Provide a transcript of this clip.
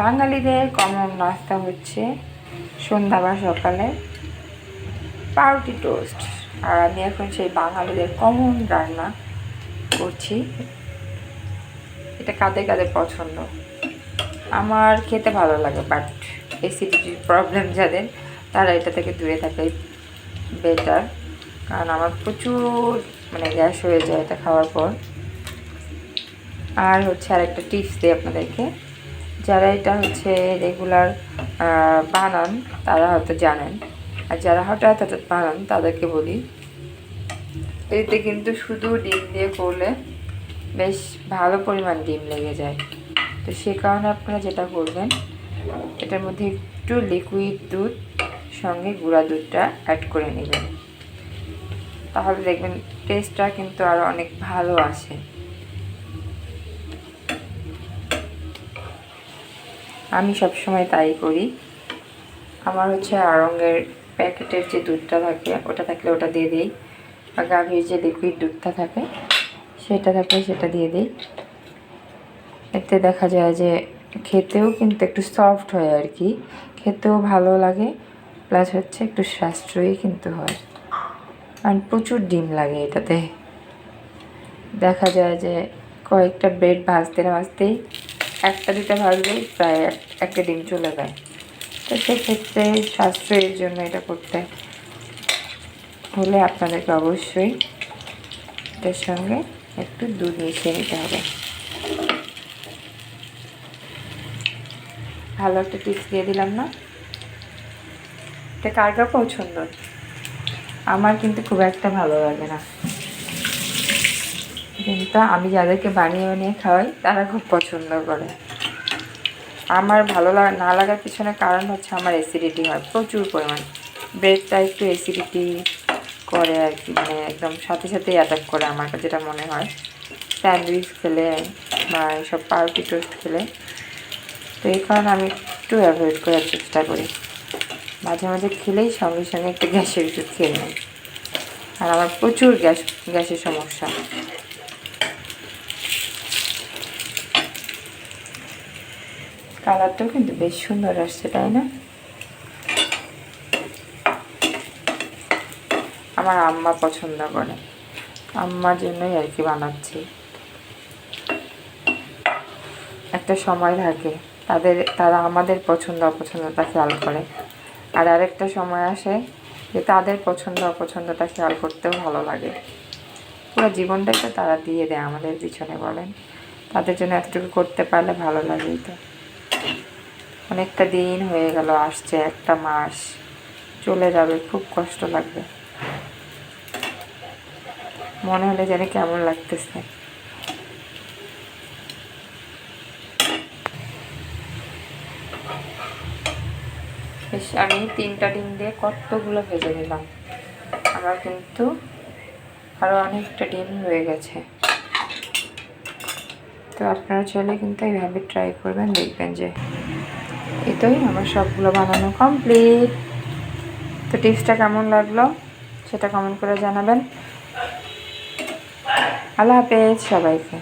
বাঙালিদের কমন নাস্তা হচ্ছে সন্ধ্যা বা সকালে পাউরুটি টোস্ট আর আমি এখন সেই বাঙালিদের কমন রান্না করছি। এটা কাদের কাদের পছন্দ? আমার খেতে ভালো লাগে বাট এসিডিটির প্রবলেম যাদের, তারা এটা থেকে দূরে থাকে বেটার কারণ আমার প্রচুর মানে গ্যাস হয়ে যায় এটা খাওয়ার পর। আর হচ্ছে আর একটা টিপস দিই আপনাদেরকে। যারা এটা হচ্ছে রেগুলার বানান, তারা হয়তো জানেন। আর যারা হঠাৎ হঠাৎ বানান, তাদেরকে বলি। এতে কিন্তু শুধু ডিম দিয়ে করলে বেশ ভালো পরিমাণ ডিম লেগে যায়। তো সে কারণে আপনারা যেটা করবেন, এটার মধ্যে একটু লিকুইড দুধ, সঙ্গে গুঁড়া দুধটা অ্যাড করে নেবেন। তাহলে দেখবেন টেস্টটা কিন্তু আরও অনেক ভালো আসে। আমি সবসময় তাই করি। আমার হচ্ছে আড়ঙ্গের প্যাকেটের যে দুধটা থাকে, ওটা থাকলে ওটা দিয়ে দিই। বা গাভীর যে লিকুইড দুধটা থাকে, সেটা থাকলে সেটা দিয়ে দিই। এতে দেখা যায় যে খেতেও কিন্তু একটু সফট হয় আর কি। খেতেও ভালো লাগে প্লাস হচ্ছে একটু সাশ্রয়ী কিন্তু হয়। আর প্রচুর ডিম লাগে এটাতে। দেখা যায় যে কয়েকটা ব্রেড ভাজতে না ভাজতেই একটা দুটা ভাজলেই প্রায় একটা ডিম চলে যায়। তো সেক্ষেত্রে সাশ্রয়ের জন্য এটা করতে হলে আপনাদেরকে অবশ্যই এটার সঙ্গে একটু দুধ মিশিয়ে নিতে হবে। ভালো একটা টিপস দিয়ে দিলাম না? এটা কার কার পছন্দ? আমার কিন্তু খুব একটা ভালো লাগে না। কিন্তু আমি যাদেরকে বানিয়ে বানিয়ে খাওয়াই, তারা খুব পছন্দ করে। আমার ভালো লাগা, না লাগার পিছনে কারণ হচ্ছে আমার অ্যাসিডিটি হয়, প্রচুর পরিমাণ। ব্রেডটা একটু অ্যাসিডিটি করে আর কি মানে একদম সাথে সাথেই অ্যাটাক করে আমার কাছে, যেটা মনে হয়। স্যান্ডউইচ খেলে বা এইসব পাউরুটি টোস্ট খেলে। তো এই কারণে আমি একটু অ্যাভয়েড করার চেষ্টা করি। মাঝে মাঝে খেলেই সঙ্গে সঙ্গে একটু গ্যাসের ওষুধ খেয়ে নেই। আর আমার প্রচুর গ্যাস, গ্যাসের সমস্যা। কালারটাও কিন্তু বেশ সুন্দর আসছে, তাই না? আমার আম্মা পছন্দ করে। আম্মার জন্যই আর কি বানাচ্ছি। একটা সময় থাকে, তাদের, তারা আমাদের পছন্দ, অপছন্দটা খেয়াল করে। আর আরেকটা সময় আসে যে তাদের পছন্দ, অপছন্দটা খেয়াল করতেও ভালো লাগে। পুরো জীবনটাই তো তারা দিয়ে দেয় আমাদের পিছনে, বলেন। তাদের জন্য এতটুকু করতে পারলে ভালো লাগেই তো। অনেকটা দিন হয়ে গেল, আসছে একটা মাস। চলে যাবে, খুব কষ্ট লাগবে। মনে হলে জানি কেমন লাগতেছে। বেশ, আমি তিনটা ডিম দিয়ে কতগুলো ভেজে নিলাম। আমার কিন্তু আরও অনেকটা ডিম রয়ে গেছে। তো আপনারা চলে কিন্তু এইভাবে ট্রাই করবেন, দেখবেন যে এটাই আমার সবগুলো বানানো কমপ্লিট তো টিপসটা কেমন লাগল সেটা কমেন্ট করে জানাবেন। আল্লাহ হাফেজ সবাইকে।